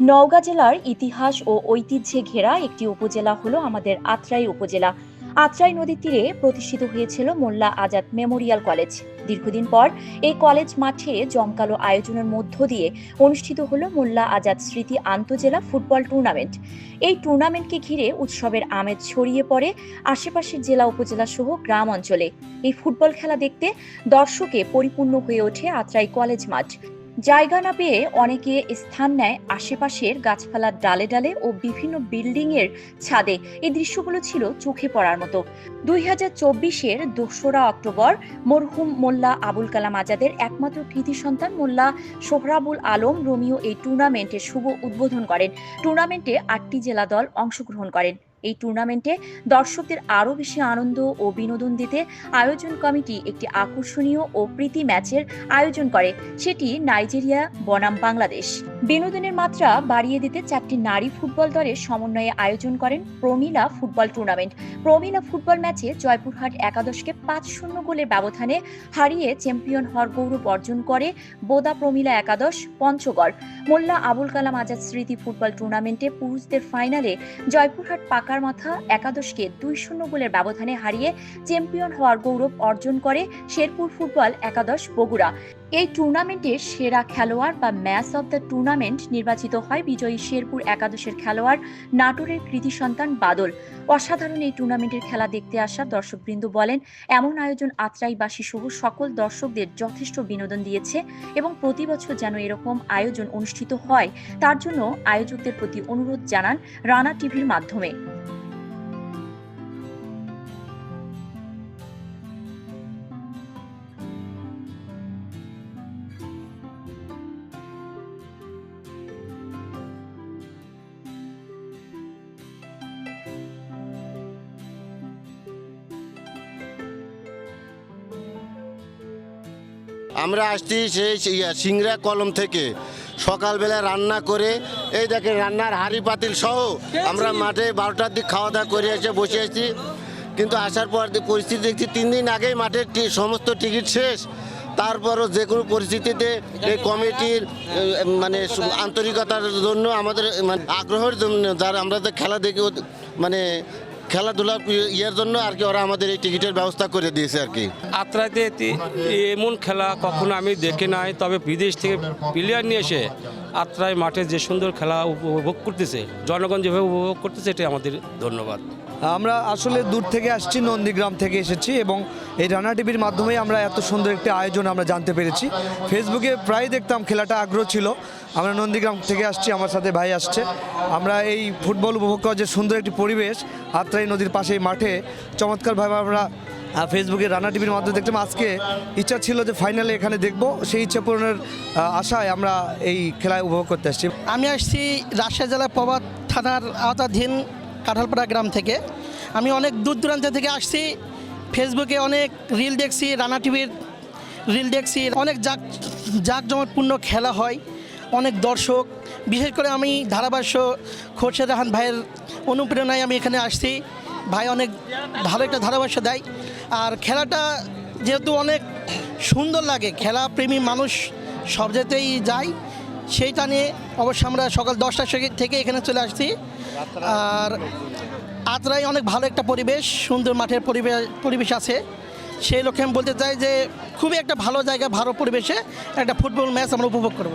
নওগাঁ জেলার ইতিহাস ও ঐতিহ্যে ঘেরা একটি উপজেলা হলো আমাদের আত্রাই উপজেলা। আত্রাই নদীর তীরে প্রতিষ্ঠিত হয়েছিল মোল্লা আজাদ মেমোরিয়াল কলেজ। দীর্ঘদিন পর এই কলেজ মাঠে জমকালো আয়োজনের মধ্য দিয়ে অনুষ্ঠিত হলো মোল্লা আজাদ স্মৃতি আন্তজেলা ফুটবল টুর্নামেন্ট। এই টুর্নামেন্টকে ঘিরে উৎসবের আমেজ ছড়িয়ে পড়ে আশেপাশের জেলা উপজেলা সহ গ্রাম অঞ্চলে। এই ফুটবল খেলা দেখতে দর্শকে পরিপূর্ণ হয়ে ওঠে আত্রাই কলেজ মাঠ। জায়গা না পেয়ে অনেকে স্থান নেয় আশেপাশের গাছপালার ডালে ডালে ও বিভিন্ন বিল্ডিং এর ছাদে। এই দৃশ্যগুলো ছিল চোখে পড়ার মতো। দুই হাজার চব্বিশের দোসরা অক্টোবর মরহুম মোল্লা আবুল কালাম আজাদের একমাত্র কৃতি সন্তান মোল্লা সোহরাবুল আলম রোমিও এই টুর্নামেন্টের শুভ উদ্বোধন করেন। টুর্নামেন্টে আটটি জেলা দল অংশগ্রহণ করেন। এই টুর্নামেন্টে দর্শকদের আরও বেশি আনন্দ ও বিনোদন দিতে আয়োজন কমিটি একটি আকর্ষণীয় ও প্রীতি ম্যাচের আয়োজন করে। সেটি নাইজেরিয়া, বনাম বাংলাদেশ। বিনোদনের মাত্রা বাড়িয়ে দিতে চারটি নারী ফুটবল দলের সমন্বয়ে আয়োজন করেন প্রমিলা ফুটবল টুর্নামেন্ট। প্রমিলা ফুটবল ম্যাচে জয়পুরহাট একাদশকে পাঁচ শূন্য গোলের ব্যবধানে হারিয়ে চ্যাম্পিয়ন হওয়ার গৌরব অর্জন করে বোদা প্রমিলা একাদশ, পঞ্চগড়। মোল্লা আবুল কালাম আজাদ স্মৃতি ফুটবল টুর্নামেন্টে পুরুষদের ফাইনালে জয়পুরহাট পাকার মাথা একাদশকে দুই শূন্য গোলের ব্যবধানে হারিয়ে চ্যাম্পিয়ন হওয়ার গৌরব অর্জন করে শেরপুর ফুটবল একাদশ বগুড়া। এই টুর্নামেন্টের সেরা খেলোয়াড় বা ম্যাচ অব দ্য টুর্নামেন্ট নির্বাচিত হয় বিজয়ী শেরপুর একাদশের খেলোয়াড় নাটোরের কৃতি সন্তান বাদল। অসাধারণ এই টুর্নামেন্টের খেলা দেখতে আসা দর্শকবৃন্দ বলেন, এমন আয়োজন আত্রাইবাসী সহ সকল দর্শকদের যথেষ্ট বিনোদন দিয়েছে এবং প্রতি বছর যেন এরকম আয়োজন অনুষ্ঠিত হয়, তার জন্য আয়োজকদের প্রতি অনুরোধ জানান রানা টিভির মাধ্যমে। আমরা আসছি সেই সিংড়া কলম থেকে। সকালবেলা রান্না করে এই দেখেন রান্নার হাঁড়ি পাতিল সহ আমরা মাঠে বারোটার দিক খাওয়া দাওয়া করে এসে বসে আছি। কিন্তু আসার পর পরিস্থিতি দেখছি তিন দিন আগেই মাঠের সমস্ত টিকিট শেষ। তারপরও যে কোনো পরিস্থিতিতে এই কমিটির মানে আন্তরিকতার জন্য আমাদের মানে আগ্রহের জন্য যারা আমরা যে খেলা দেখি মানে খেলাধুলা ইয়ের জন্য আর কি ওরা আমাদের এই টিকিটের ব্যবস্থা করে দিয়েছে আর কি। আত্রাইতে এমন খেলা কখনো আমি দেখি নাই, তবে বিদেশ থেকে প্লেয়ার নিয়ে এসে আত্রাই মাঠে যে সুন্দর খেলা উপভোগ করতেছে, জনগণ যেভাবে উপভোগ করতেছে, এটাই আমাদের ধন্যবাদ। আমরা আসলে দূর থেকে আসছি, নন্দীগ্রাম থেকে এসেছি এবং এই রানা টিভির মাধ্যমে আমরা এত সুন্দর একটি আয়োজন আমরা জানতে পেরেছি। ফেসবুকে প্রায় দেখতাম খেলাটা আগ্রহ ছিল। আমরা নন্দীগ্রাম থেকে আসছি, আমার সাথে ভাই আসছে। আমরা এই ফুটবল উপভোগ করার যে সুন্দর একটি পরিবেশ, আত্রাই নদীর পাশে মাঠে, চমৎকারভাবে আমরা ফেসবুকে রানা টিভির মাধ্যমে দেখতাম। আজকে ইচ্ছা ছিল যে ফাইনালে এখানে দেখব। সেই ইচ্ছা পূরণের আশায় আমরা এই খেলায় উপভোগ করতে আসছি। আমি আসছি রাজশাহী জেলার প্রভাত থানার আওতাধীন কাঁঠালপাড়া গ্রাম থেকে। আমি অনেক দূর দূরান্ত থেকে আসছি। ফেসবুকে অনেক রিল দেখছি, রানা টিভির রিল দেখছি। অনেক জাক, জাঁকজমকপূর্ণ খেলা হয়, অনেক দর্শক। বিশেষ করে আমি ধারাভাষ্য খোরশেদ রাহান ভাইয়ের অনুপ্রেরণায় আমি এখানে আসছি। ভাই অনেক ভালো একটা ধারাভাষ্য দেয়। আর খেলাটা যেহেতু অনেক সুন্দর লাগে, খেলা প্রেমী মানুষ সব জায়গাতেই যায়, সেইটা নিয়ে অবশ্য আমরা সকাল দশটার থেকে এখানে চলে আসছি। আর আদ্রায় অনেক ভালো একটা পরিবেশ, সুন্দর মাঠের পরিবেশ পরিবেশ আছে। সেই লক্ষ্যে আমি বলতে চাই যে খুবই একটা ভালো জায়গা, ভালো পরিবেশে একটা ফুটবল ম্যাচ আমরা উপভোগ করব।